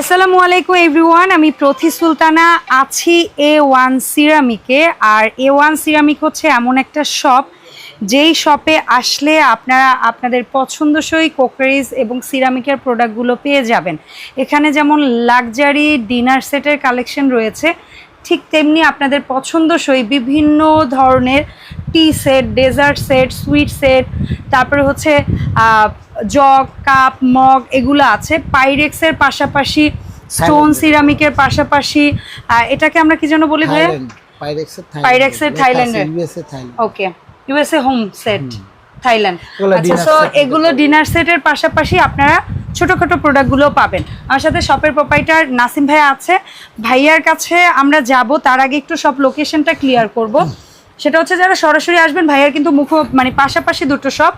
আসসালামু আলাইকুম এভরিওয়ান আমি প্রথি সুলতানা, আছি এ ওয়ান সিরামিকে। আর এ ওয়ান সিরামিক হচ্ছে এমন একটা শপ যেই শপে আসলে আপনারা আপনাদের পছন্দসই কোকারিজ এবং সিরামিকের প্রোডাক্টগুলো পেয়ে যাবেন। এখানে যেমন লাক্সারি ডিনার সেটের কালেকশন রয়েছে ঠিক তেমনি আপনাদের পছন্দসই বিভিন্ন ধরনের tea set dessert set sweet set তারপরে হচ্ছে জগ কাপ মগ এগুলো আছে। পাইরেক্সের পাশাপাশি স্টোন সিরামিকের পাশাপাশি এটাকে আমরা কি যেন বলি ভাইয়া? থাইল্যান্ড পাইরেক্সের পাইরেক্সের থাইল্যান্ডের। Okay USA home. Set Thailand. আচ্ছা সো এগুলো ডিনার সেটের পাশাপাশি আপনারা ছোটোখাটো প্রোডাক্টগুলো পাবেন। আমার সাথে শপের প্রোপাইটার নাসিম ভাইয়া আছে। ভাইয়ার কাছে আমরা যাব তার আগে একটু সব লোকেশনটা ক্লিয়ার করব। সেটা হচ্ছে যারা সরাসরি আসবেন ভাইয়ার কিন্তু মুখ মানে পাশাপাশি দুটো শপ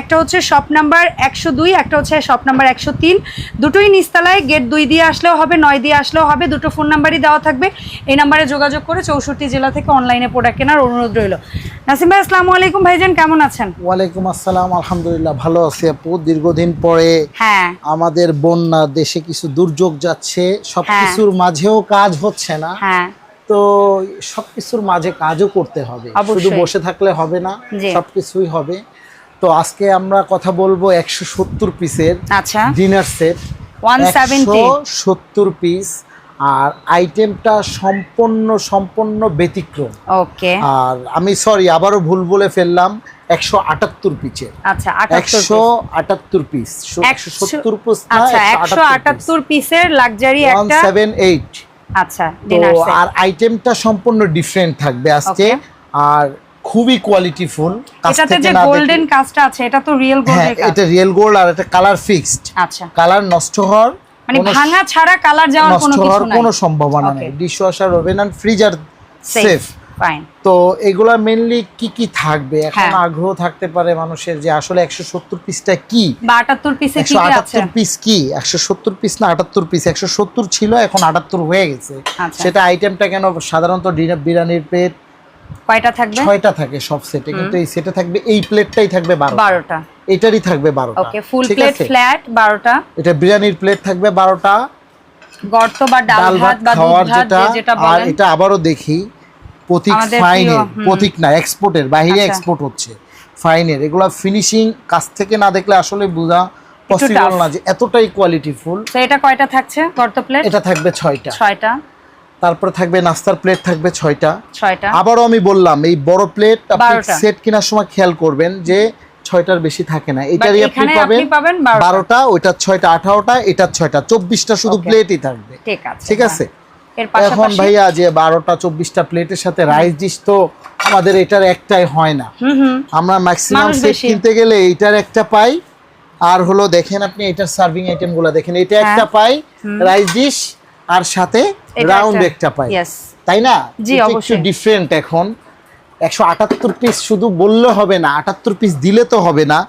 একটা হচ্ছে শপ নাম্বার একশো দুই একটা হচ্ছে শপ নাম্বার একশো তিন। দুটোই নিস্তালায় গেট দুই দিয়ে আসলেও হবে নয় দিয়ে আসলেও হবে দুটো ফোন নাম্বারই দেওয়া থাকবে। এই নাম্বারে যোগাযোগ করে চৌষট্টি জেলা থেকে অনলাইনে প্রোডাক্ট কেনার অনুরোধ রইল। নাসিম ভাই আসসালামু আলাইকুম ভাইজান কেমন আছেন? ওয়ালাইকুম আসসালাম আলহামদুলিল্লাহ ভালো আছি আপু। দীর্ঘদিন পরে হ্যাঁ। আমাদের বন্যা দেশে কিছু দুর্যোগ যাচ্ছে সবকিছুর মাঝেও কাজ হচ্ছে না। হ্যাঁ। তো সবকিছুর মাঝে কাজও করতে হবে। শুধু বসে থাকলে হবে না সবকিছুই হবে। তো আজকে আমরা কথা বলব একশো সত্তর পিসের আচ্ছা। ডিনার সেট 170 সত্তর পিস আর আইটেমটা সম্পূর্ণ সম্পূর্ণ ব্যতিক্রম। ওকে। আর আমি সরি আবারও ভুল বলে ফেললাম একশো আটাত্তর পিচের আচ্ছা আটাত্তর একশো আটাত্তর পিস। একশো সত্তর পিস আচ্ছা একশো আটাত্তর পিসের লাক্সারি ওয়ান একটা সেভেন এইট। আচ্ছা তো আর আইটেমটা সম্পূর্ণ ডিফারেন্ট থাকবে আজকে। আর খুবই কোয়ালিটিফুল এটাতে যে গোল্ডেন কাজটা আছে এটা তো রিয়েল গোল্ড এটা রিয়েল গোল্ড আর এটা কালার ফিক্সড আচ্ছা। কালার নষ্ট হওয়ার মানে ভাঙা ছাড়া কালার যাওয়ার কোনো কিছু নাই। কোনো সম্ভাবনা নেই। নেই dishwasher oven and freezer safe fine তো এগুলা মেনলি কি কি থাকবে? এখন হ্যাঁ। আগ্রহ থাকতে পারে মানুষের যে আসলে একশো সত্তর পিসটা কি? বা পিসে কি আছে আটাত্তর পিস কি? না ছিল এখন আটাত্তর হয়ে গেছে। আচ্ছা। সেটা আইটেমটা কেন? সাধারণত বিরিয়ানির প্লেট কয়টা থাকবে? ছয়টা থাকে সব সেটে কিন্তু এই সেটে থাকবে এই প্লেটটাই থাকবে বারো বারোটা। এটারই থাকবে বারোটা। ওকে ফুল প্লেট ফ্ল্যাট বারোটা। এটা বিরিয়ানির প্লেট থাকবে বারোটা। গর্ত বা ডাল ভাত বা দুধ খাওয়ার ভাত যেটা যেটা আর এটা আবারও দেখি। প্রতীক ফাইনের প্রতীক না এক্সপোর্টের আচ্ছা। এক্সপোর্ট হচ্ছে ফাইনের এগুলা ফিনিশিং কাছ থেকে না দেখলে আসলে বোঝা পসিবল না যে এতটাই কোয়ালিটিফুল তো এটা কয়টা থাকছে? গর্ত প্লেট এটা থাকবে ছয়টা। ছয়টা। তারপরে থাকবে নাস্তার প্লেট থাকবে ছয়টা। ছয়টা। আবারও আমি বললাম এই বড় প্লেট আপনি সেট কেনার সময় খেয়াল করবেন যে ছয়টার বেশি থাকে না। এটারই আপনি পাবেন বারোটা। ওইটার ছয়টা আঠারোটা এটার ছয়টা চব্বিশটা শুধু প্লেটই থাকবে। ঠিক আছে। ঠিক। আছে? এর এখন ভাইয়া যে বারোটা চব্বিশটা প্লেটের সাথে রাইস ডিশ তো আমাদের এটার একটাই হয় না। আমরা ম্যাক্সিমাম সেট কিনতে গেলে এইটার একটা পাই। আর হলো দেখেন আপনি এটার সার্ভিং আইটেমগুলো দেখেন এটা হ্যাঁ। একটা পাই রাইস ডিশ আর সাথে রাউন্ড একটা- পাই। তাই না? একটু ডিফারেন্ট এখন। একশো আটাত্তর পিস শুধু বললে হবে না আটাত্তর পিস দিলে তো হবে না।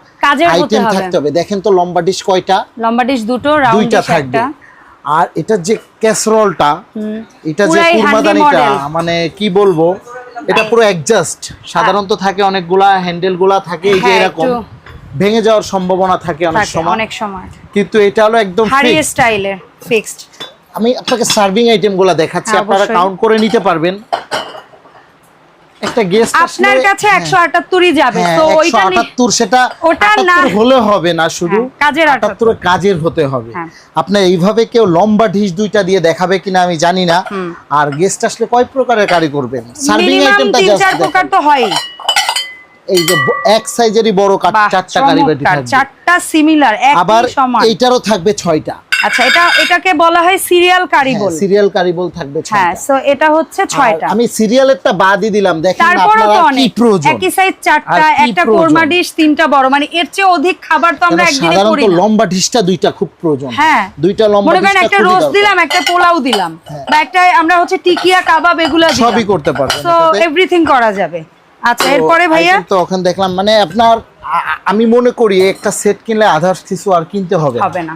আইটেম থাকতে হবে। দেখেন তো লম্বা ডিশ কয়টা? লম্বা ডিশ দুটো দুইটা থাকবে। আর এটা যে ক্যাসরোলটা এটা যে কুরমাদানিটা মানে কি বলব এটা পুরো অ্যাডজাস্ট সাধারণত থাকে অনেকগুলা হ্যান্ডেলগুলা থাকে এই যে হ্যাঁ, এরকম। ভেঙে যাওয়ার সম্ভাবনা থাকে অনেক সময়। অনেক সময়। কিন্তু এটা হলো একদম হাড়ি স্টাইলে ফিক্সড আমি আপনাকে সার্ভিং আইটেমগুলা দেখাচ্ছি হ্যাঁ, আপনারা। কাউন্ট করে নিতে পারবেন। একটা গেস্ট আপনার কাছে একশো আটাত্তরই যাবে হ্যাঁ তো ওইটা নি- আটাত্তর সেটা ওটা না- হলে হবে না শুধু হ্যাঁ, কাজের কাজের হতে হবে। হ্যাঁ। আপনার এইভাবে কেউ লম্বা ঢিস দুইটা দিয়ে দেখাবে কিনা আমি জানি না। আর গেস্ট আসলে কয় প্রকারের কারি করবেন? সার্ভিং আইটেমটা তিন চার প্রকার তো হয় এই যে এক সাইজেরই বড় বাহ চারটা কারি বাটি থাকবে। চারটা সিমিলার আবার একই সমান। এইটারও থাকবে ছয়টা। আচ্ছা এটা এটাকে বলা হয় সিরিয়াল কারিগল সিরিয়াল কারিবল থাকবে হ্যাঁ সো এটা হচ্ছে আমি সিরিয়ালেরটা বাদই দিলাম দেখেন আপনারা কি প্রয়োজন। একই সাইজ একটা কোরমা ডিশ তিনটা বড়। মানে এর চেয়ে অধিক খাবার তো আমরা একদিনে করি না। লম্বা ঢিসটা দুইটা খুব প্রয়োজন। হ্যাঁ। দুইটা লম্বা মনে করেন একটা রোস্ট দিলাম একটা পোলাও দিলাম। বা একটা আমরা হচ্ছে টিকিয়া কাবাব এগুলো দিলাম। সবই করতে পারবেন সো এভরিথিং করা যাবে। আচ্ছা এরপরে ভাইয়া? তো ওখানে দেখলাম মানে আপনার আমি মনে করি একটা সেট কিনলে আধার কিছু আর কিনতে হবে হবে না।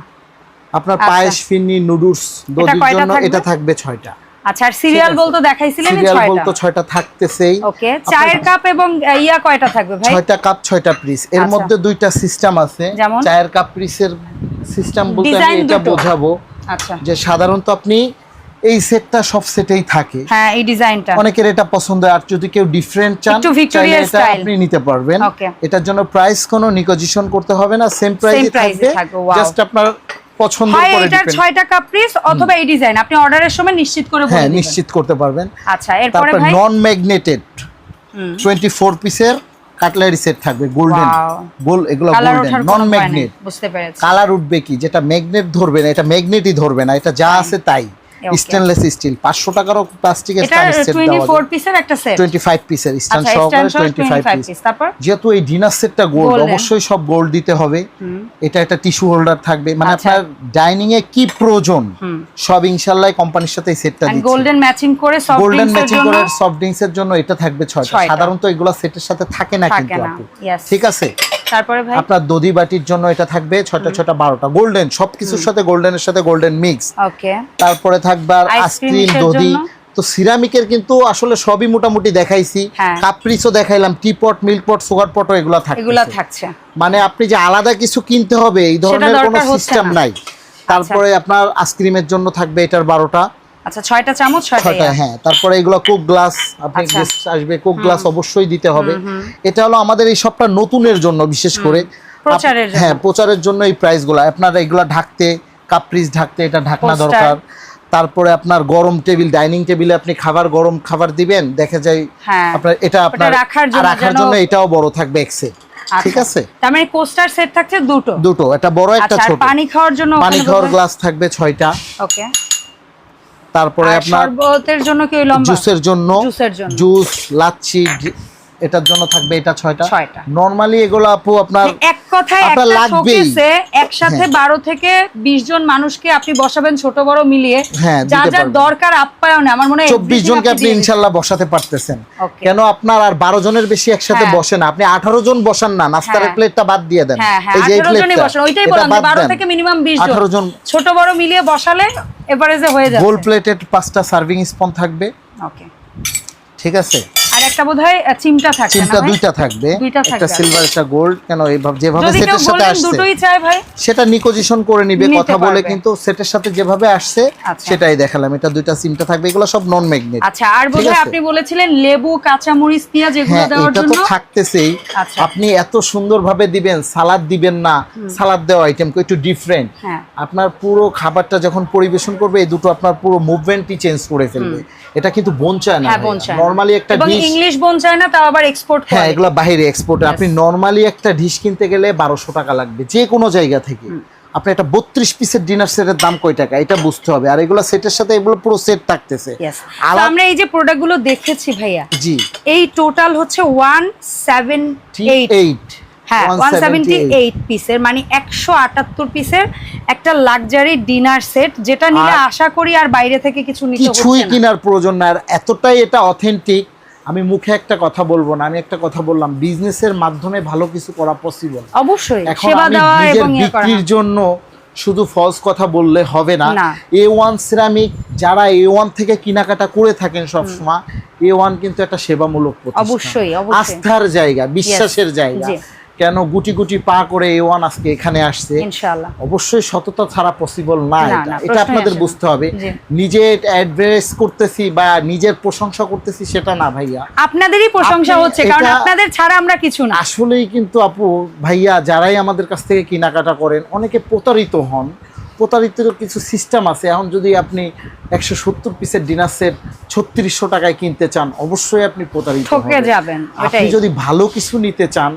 আপনার আচ্ছা। পায়েস ফিরনি নুডলস দধির জন্য? এটা থাকবে ছয়টা। আচ্ছা আর সিরিয়াল বলতো দেখাইছিলেন 6টা সিরিয়াল ছয়টা? বলতো ছয়টা থাকতেছেই। ওকে চায়ের কাপ এবং ইয়া কয়টা থাকবে ভাই? ছয়টা কাপ ছয়টা পিস এর আচ্ছা। মধ্যে দুইটা সিস্টেম আছে। চায়ের কাপ পিসের সিস্টেম বলতে আমি এটা বোঝাবো আচ্ছা। যে সাধারণত আপনি এই সেটটা সব সেটেই থাকে। হ্যাঁ এই ডিজাইনটা অনেকের এটা পছন্দ আর যদি কেউ ডিফারেন্ট চান চাইলে এটা আপনি নিতে পারবেন. এটার জন্য প্রাইস কোনো নিকোজিশন করতে হবে না। সেম প্রাইসে থাকবে, জাস্ট আপনার হয় কাপ্রিস অথবা এই ডিজাইন আপনি অর্ডারের সময় নিশ্চিত করে হ্যাঁ নিশ্চিত করতে পারবেন। আচ্ছা এরপরে তারপর ভাই? নন ম্যাগনেটেড হুম। টোয়েন্টি ফোর পিসের কাটলারি সেট থাকবে গোল্ডেন গোল এগুলো গোল্ডেন নন ম্যাগনেট বুঝতে পেরেছি। কালার উঠবে কি? যেটা ম্যাগনেট ধরবে না এটা ম্যাগনেটই ধরবে না এটা যা আছে তাই. স্টেনলেস স্টিল পাঁচশো টাকারও প্লাস্টিকের এটা সেট 24 পিসের একটা সেট টোয়েন্টি ফাইভ পিসের স্ট্যান্ড আচ্ছা সহকারে স্ট্যান্ড টোয়েন্টি ফাইভ 25 পিস তারপর? যেহেতু এই ডিনার সেটটা গোল্ড অবশ্যই সব গোল্ড দিতে হবে। এটা একটা টিস্যু হোল্ডার থাকবে। মানে আচ্ছা। আপনার ডাইনিং এ কি প্রয়োজন সব ইনশাল্লাহ কোম্পানির সাথে এই সেটটা দিচ্ছে। গোল্ডেন ম্যাচিং করে সফট গোল্ডেন ম্যাচিং করে সফট ড্রিঙ্কস এর জন্য এটা থাকবে ছয়টা। ছয়টা। সাধারণত এগুলো সেটের সাথে থাকে না কিন্তু ঠিক আছে? তারপরে ভাই? আপনার দধি বাটির জন্য এটা থাকবে ছয়টা ছয়টা বারোটা। গোল্ডেন সবকিছুর সাথে গোল্ডেনের সাথে গোল্ডেন মিক্স ওকে। তারপরে থাকবে আইসক্রিম দধি। তো সিরামিকের কিন্তু আসলে সবই মোটামুটি দেখাইছি। হ্যাঁ। কাপ্রিসও দেখাইলাম টি পট মিল্ক পট সুগার পটও এগুলো থাকে এগুলা থাকছে। মানে আপনি যে আলাদা কিছু কিনতে হবে এই ধরনের কোনো সিস্টেম নাই। তারপরে আপনার আইসক্রিমের জন্য থাকবে এটার বারোটা। আচ্ছা চামচ হ্যাঁ তারপরে এগুলো কোক গ্লাস আপনি আচ্ছা। গেস্ট আসবে কোক গ্লাস অবশ্যই দিতে হবে। এটা হলো আমাদের এই সবটা নতুনের জন্য বিশেষ করে। প্রচারের হ্যাঁ প্রচারের জন্য এই প্রাইসগুলো আপনার এগুলো ঢাকতে কাপ্রিস ঢাকতে এটা ঢাকনা দরকার। তারপরে আপনার গরম টেবিল ডাইনিং টেবিলে আপনি খাবার গরম খাবার দিবেন দেখা যায় হ্যাঁ। আপনার এটা আপনার রাখার জন্য রাখার জন্য এটাও বড় থাকবে এক্সে আচ্ছা। ঠিক আছে? তার মানে কোস্টার সেট থাকছে দুটো? দুটো। একটা বড় একটা ছোট। পানি খাওয়ার জন্য পানি খাওয়ার গ্লাস থাকবে ছয়টা। ওকে তারপরে আপনার শরবতের জন্য কি ওই লম্বা জুসের জন্য জুসের জন্য। জুস লাচ্ছি এটার জন্য থাকবে এটা ছয়টা। ছয়টা। নরমালি এগুলো আপু আপনার এক কথায় একটা লাগবেই। একসাথে হ্যাঁ। বারো থেকে বিশ জন মানুষকে আপনি বসাবেন ছোট বড় মিলিয়ে। হ্যাঁ, যা যা দরকার আপ্যায়নে আমার মনে হয় চব্বিশ everything জনকে আপনি ইনশাল্লাহ বসাতে পারতেছেন। কেন আপনার আর বারো জনের বেশি একসাথে হ্যাঁ। বসে না। আপনি আঠারো জন বসান না নাস্তার হ্যাঁ। প্লেটটা বাদ দিয়ে দেন। হ্যাঁ হ্যাঁ এই যে প্লেটটা, বসেন। ওইটাই বললাম যে বাদ বারো দেন। থেকে মিনিমাম বিশ আঠারো জন। ছোট বড় মিলিয়ে বসালে এভারেজে হয়ে যাবে গোল প্লেটেড পাঁচটা সার্ভিং স্পন থাকবে। ওকে ঠিক আছে? আর একটা বোধহয় চিমটা থাকছে না চিমটা দুইটা থাকবে। একটা সিলভার একটা গোল্ড কেন এইভাবে যেভাবে সেটের সাথে আসছে দুটোই চায় ভাই সেটা নিকোজিশন করে নিবে কথা বলে কিন্তু সেটের সাথে যেভাবে আসছে আচ্ছা। সেটাই দেখালাম। এটা দুইটা থাকবে এগুলো সব নন ম্যাগনেট আচ্ছা আর বোধহয় আপনি বলেছিলেন লেবু কাঁচামরিচ পেঁয়াজ এগুলো হ্যাঁ দেওয়ার এটা তো থাকতেছেই। আচ্ছা। আপনি এত সুন্দরভাবে দিবেন সালাদ দিবেন না সালাদ দেওয়া আইটেম একটু ডিফারেন্ট হ্যাঁ। আপনার পুরো খাবারটা যখন পরিবেশন করবে এই দুটো আপনার পুরো মুভমেন্টই চেঞ্জ করে ফেলবে। এটা কিন্তু বঞ্চায় না হ্যাঁ নরমালি একটা ডিশ ইংলিশ বনচায় না তাও আবার এক্সপোর্ট করে হ্যাঁ করে। এগুলো বাইরে এক্সপোর্ট আপনি নরমালি একটা ডিশ কিনতে গেলে বারোশো টাকা লাগবে যে কোনো জায়গা থেকে। আপনি একটা বত্রিশ পিসের ডিনার সেটের দাম কয় টাকা? এটা বুঝতে হবে। আর এগুলো সেটের সাথে এগুলো পুরো সেট থাকতেছে। আমরা এই যে প্রোডাক্টগুলো দেখেছি ভাইয়া জি। এই টোটাল হচ্ছে ওয়ান এইট এইট হ্যাঁ পিসের মানে আটাত্তর পিসের একটা লাক্সারি ডিনার সেট যেটা আর- আশা করি আর বাইরে থেকে কিছু নিতে হচ্ছে না। কেনার প্রয়োজন না আর এতটাই এটা অথেন্টিক আমি মুখে একটা কথা বলব না আমি একটা কথা বললাম বিজনেসের মাধ্যমে ভালো কিছু করা পসিবল অবশ্যই এখন আমি নিজের এবং ইয়ে বিক্রির জন্য শুধু ফলস কথা বললে হবে না। এ ওয়ান সিরামিক যারা এ ওয়ান থেকে কেনাকাটা করে থাকেন সবসময় এ ওয়ান কিন্তু একটা সেবামূলক অবশ্যই। আস্থার জায়গা বিশ্বাসের জায়গা। কেন গুটি গুটি পা করে এ ওয়ান আজকে এখানে আসছে? অবশ্যই সততা ছাড়া পসিবল না এটা। আপনাদের বুঝতে হবে। নিজে অ্যাডভাইস করতেছি বা নিজের প্রশংসা করতেছি সেটা না ভাইয়া। আপনাদেরই প্রশংসা হচ্ছে কারণ আপনাদের ছাড়া আমরা কিছু না। আসলেই কিন্তু আপু ভাইয়া যারাই আমাদের কাছ থেকে কেনাকাটা করেন অনেকে প্রতারিত হন। প্রতারিতের কিছু সিস্টেম আছে। এখন যদি আপনি একশো সত্তর পিসের ডিনার সেট ছত্রিশশো টাকায় কিনতে চান অবশ্যই আপনি প্রতারিত আপনি যদি ভালো কিছু নিতে চান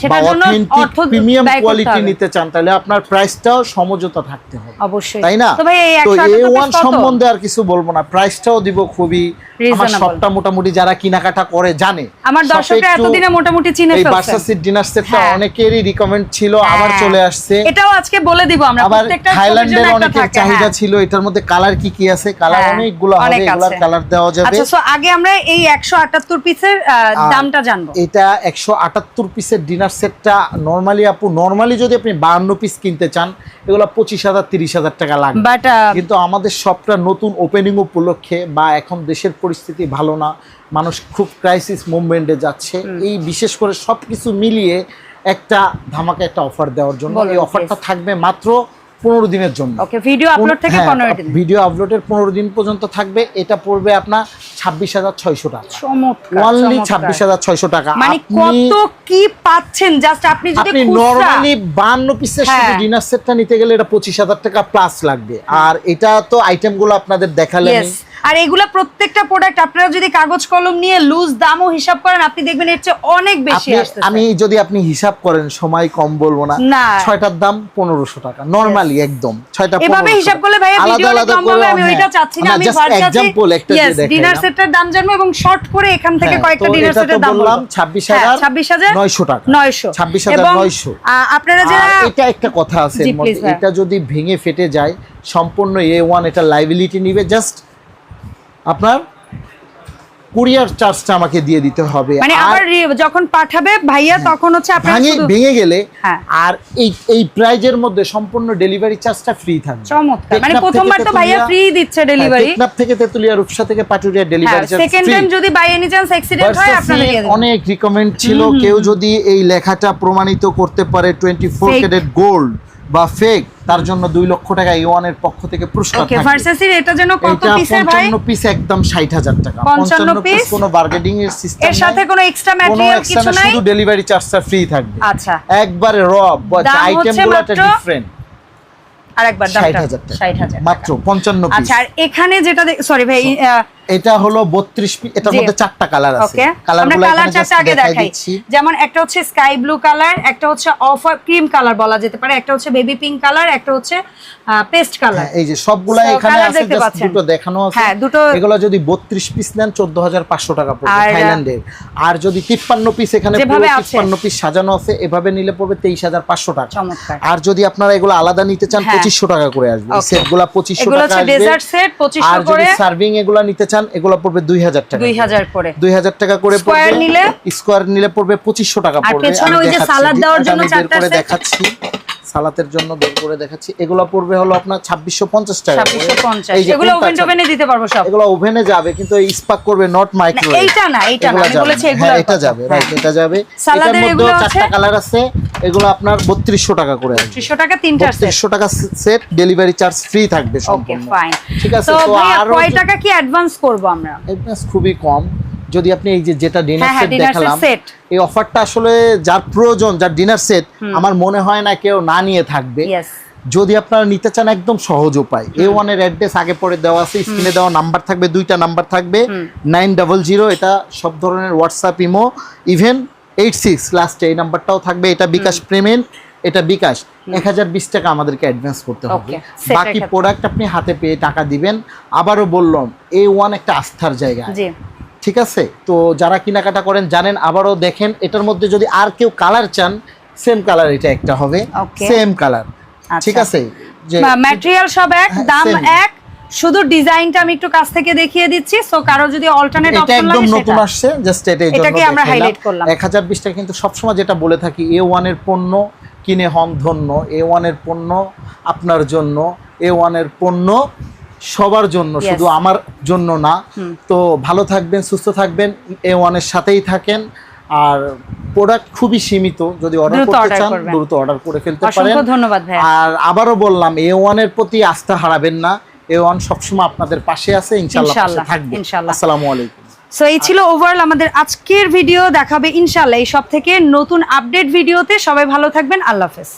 সেটার জন্য অর্থ প্রিমিয়াম কোয়ালিটি নিতে চান তাহলে আপনার প্রাইসটাও সমঝোতা থাকতে হবে। অবশ্যই। তাই না? তো? সম্বন্ধে আর কিছু বলব না। প্রাইসটাও দিব খুবই। আমার সবটা মোটামুটি যারা কেনাকাটা করে জানে। আমার দর্শকরা এতদিনে মোটামুটি চিনে এই বার্সাসির ডিনার সেটটা। অনেকেরই রিকমেন্ড ছিল আবার হ্যাঁ। চলে আসছে। এটাও আজকে বলে দিব আমরা আবার প্রত্যেকটা থাইল্যান্ডের অনেকের চাহিদা হ্যাঁ। ছিল এটার মধ্যে কালার কি কি আছে? কালার হ্যাঁ, অনেকগুলো হবে অনেক এগুলার কালার দেওয়া যাবে। আচ্ছা সো আগে আমরা এই একশো আটাত্তর পিসের দামটা জানব। এটা একশো আটাত্তর পিসের ডিনার সেটটা নর্মালি আপু নর্মালি যদি আপনি বাহান্ন পিস কিনতে চান এগুলো পঁচিশ হাজার তিরিশ হাজার টাকা লাগবে বাট কিন্তু আমাদের সবটা নতুন ওপেনিং উপলক্ষে বা এখন দেশের পরিস্থিতি ভালো না মানুষ খুব ক্রাইসিস মুভমেন্টে যাচ্ছে। এই বিশেষ করে সব কিছু মিলিয়ে একটা ধামাকা একটা অফার দেওয়ার জন্য। এই অফারটা থাকবে মাত্র পনেরো দিনের জন্য। ওকে ভিডিও আপলোড থেকে হ্যাঁ, পনেরো দিন। ভিডিও আপলোডের পনেরো দিন পর্যন্ত থাকবে। এটা পড়বে আপনার ছাব্বিশ হাজার ছয়শো টাকা। অনলি ছাব্বিশ হাজার ছয়শো টাকা। মানে কত কি পাচ্ছেন? জাস্ট আপনি যদি আপনি খুচরা নরমালি বান্ন পিসের সাথে হ্যাঁ। ডিনার সেটটা নিতে গেলে এটা পঁচিশ হাজার টাকা প্লাস লাগবে। আর এটা তো আইটেমগুলো আপনাদের দেখালেন. আর এগুলা প্রত্যেকটা প্রোডাক্ট আপনারা যদি কাগজ কলম নিয়ে লুজ দামও হিসাব করেন আপনি দেখবেন এর চেয়ে অনেক বেশি আমি যদি আপনি হিসাব করেন সময় কম বলব না। ছয়টার দাম পনেরোশো টাকা নর্মালি একদম ছয়টা এভাবে হিসাব করলে ভাইয়া আলাদা আলাদা করে, আমি হ্যাঁ। ওইটা চাচ্ছি না আমি ভার্সাচে একটা দিয়ে দেখাইলাম। ডিনার সেটের দাম জানব এবং শর্ট করে এখান থেকে হ্যাঁ, কয়েকটা ডিনার সেটের দাম বললাম বলব। 26,000 হ্যাঁ, 26,000 900 টাকা। 900 26,000 এবং, 900 আ, আপনারা আর যারা এটা একটা কথা আছে। এটা যদি ভেঙে ফেটে যায় সম্পূর্ণ এ ওয়ান এটা লাইবিলিটি নিবে জাস্ট আপনার কুরিয়ার চার্জটা আমাকে দিয়ে দিতে হবে। মানে আবার যখন পাঠাবে ভাইয়া তখন হচ্ছে আপনারা ভাঙে ভেঙে গেলে হ্যাঁ। আর এই এই প্রাইজের মধ্যে সম্পূর্ণ ডেলিভারি চার্জটা ফ্রি থাকবে। চমৎকার। মানে প্রথমবার তো ভাইয়া ফ্রি দিচ্ছে ডেলিভারি হ্যাঁ, টেকনাফ থেকে তেতুলিয়া রূপসা থেকে পাটুরিয়া হ্যাঁ ডেলিভারি চার্জ সেকেন্ড টাইম যদি বাই এনি চান্স অ্যাক্সিডেন্ট হয় আপনারা দিয়ে অনেক রিকমেন্ড ছিল। কেউ যদি এই লেখাটা প্রমাণিত করতে পারে twenty four Fake. Carat gold বা ফেক তার জন্য দুই লক্ষ টাকা এ ওয়ানের পক্ষ থেকে পুরস্কার ওকে। ভার্সাসির এটা যেন কত পিসের ভাই? পঞ্চান্ন পিস একদম ষাট হাজার টাকা। 55 পঞ্চান্ন পিস কোনো বার্গেনিং এর সিস্টেম এর সাথে কোনো এক্সট্রা কোনো ম্যাটেরিয়াল এক্সট্রা কিছু নাই? শুধু ডেলিভারি চার্জটা ফ্রি থাকবে। আচ্ছা। একবারে র দাম আইটেম হচ্ছে গুলো একটা মাত্র ডিফারেন্ট আরেকবার দামটা। হাজার টাকা। 60000 মাত্র পঞ্চান্ন পিস আচ্ছা আর এখানে যেটা সরি ভাই এটা হলো বত্রিশ পিস এটার মধ্যে চারটা কালার আছে। কালারগুলো কালার চারটা আগে দেখাই যেমন একটা হচ্ছে স্কাই ব্লু কালার একটা হচ্ছে অফ ক্রিম কালার বলা যেতে পারে একটা হচ্ছে বেবি পিঙ্ক কালার একটা হচ্ছে পেস্ট কালার হ্যাঁ, এই যে সবগুলা এখানে আছে পাচ্ছেন। দুটো দেখানো আছে। হ্যাঁ, দুটো- এগুলো যদি 32 পিস নেন 14500 টাকা পড়বে আর, থাইল্যান্ডের। আর যদি 53 পিস এখানে যেভাবে 53 পিস সাজানো আছে এভাবে নিলে পড়বে 23500 টাকা। আর যদি আপনারা এগুলো আলাদা নিতে চান হ্যাঁ। 2500 টাকা করে আসবে. সেটগুলো 2500 এগুলো টাকা হচ্ছে ডেজার্ট সেট আর যদি করে সার্ভিং এগুলো নিতে চান এগুলো পড়বে 2000 টাকা 2000 করে। 2000 টাকা করে পড়বে নিলে? স্কোয়ার নিলে পড়বে 2500 টাকা পড়বে। ওই যে দেখাচ্ছি, সালাদ দেওয়ার জন্য বের করে দেখাচ্ছি সালাতের জন্য বের করে দেখাচ্ছি। এগুলো পড়বে হলো আপনার 2650 টাকা করে। 2650 এই যে এগুলো ওভেন টোভেনে দিতে পারব সব। এগুলো ওভেনে যাবে কিন্তু এই স্পার্ক করবে নট মাইক্রো না, এইটা না, এইটা না, আমি বলেছি এগুলোর এটা যাবে হ্যাঁ। রাইট এটা যাবে। সালাদের মধ্যে চারটা কালার আছে। এগুলো আপনার 3200 টাকা করে আসবে। 300 টাকা তিনটা সেট 3200 টাকা সেট ডেলিভারি চার্জ ফ্রি থাকবে ওকে সম্পূর্ণ। ফাইন ঠিক আছে তো তো কয় টাকা কি অ্যাডভান্স করব আমরা? অ্যাডভান্স খুবই কম। যদি আপনি এই যে যেটা ডিনার হ্যাঁ, হ্যাঁ, সেট dinner দেখালাম এই অফারটা আসলে যার প্রয়োজন যার ডিনার সেট আমার মনে হয় না কেউ না নিয়ে থাকবে। যদি আপনারা নিতে চান একদম সহজ উপায়। এ ওয়ানের অ্যাড্রেস আগে পরে দেওয়া আছে স্ক্রিনে দেওয়া নাম্বার থাকবে দুইটা নাম্বার থাকবে। নাইন ডাবল জিরো এটা সব ধরনের WhatsApp imo even eight six লাস্টে এই নাম্বারটাও থাকবে এটা বিকাশ পেমেন্ট এটা বিকাশ। এক হাজার বিশ টাকা আমাদেরকে অ্যাডভান্স করতে হবে। বাকি প্রোডাক্ট আপনি হাতে পেয়ে টাকা দিবেন। আবারও বললাম এ ওয়ান একটা আস্থার জায়গা। ঠিক আছে? তো যারা কেনাকাটা করেন জানেন আবারও দেখেন এটার মধ্যে যদি আর কেউ কালার চান সেম কালার এটা একটা হবে। সেম কালার আচ্ছা। ঠিক আছে? যে ম্যাটেরিয়াল সব এক হ্যাঁ, দাম এক শুধু ডিজাইনটা আমি একটু কাছ থেকে দেখিয়ে দিচ্ছি সো কারও যদি অল্টারনেট এটা অপশন একদম নতুন আসছে জাস্ট এটা এটাকে আমরা highlight করলাম। এক হাজার বিশটা কিন্তু সবসময় যেটা বলে থাকি এ ওয়ানের পণ্য কিনে হন ধন্য এ ওয়ানের পণ্য আপনার জন্য এ ওয়ানের পণ্য সবার জন্য শুধু আমার জন্য না। তো ভালো থাকবেন সুস্থ থাকবেন এ ওয়ানের সাথেই থাকেন আর প্রোডাক্ট খুবই সীমিত যদি অর্ডার করতে চান দ্রুত অর্ডার করে ফেলতে পারেন। অসংখ্য ধন্যবাদ আর আবারও বললাম এ ওয়ানের প্রতি আস্থা হারাবেন না এ ওয়ান সবসময় আপনাদের পাশে আছে ইনশাল্লাহ, থাকবে। আসসালামু আলাইকুম। সো এই ছিল ওভারঅল আমাদের আজকের ভিডিও দেখাবে ইনশাল্লাহ এই সব থেকে নতুন আপডেট ভিডিওতে সবাই ভালো থাকবেন। আল্লাহ হাফেজ।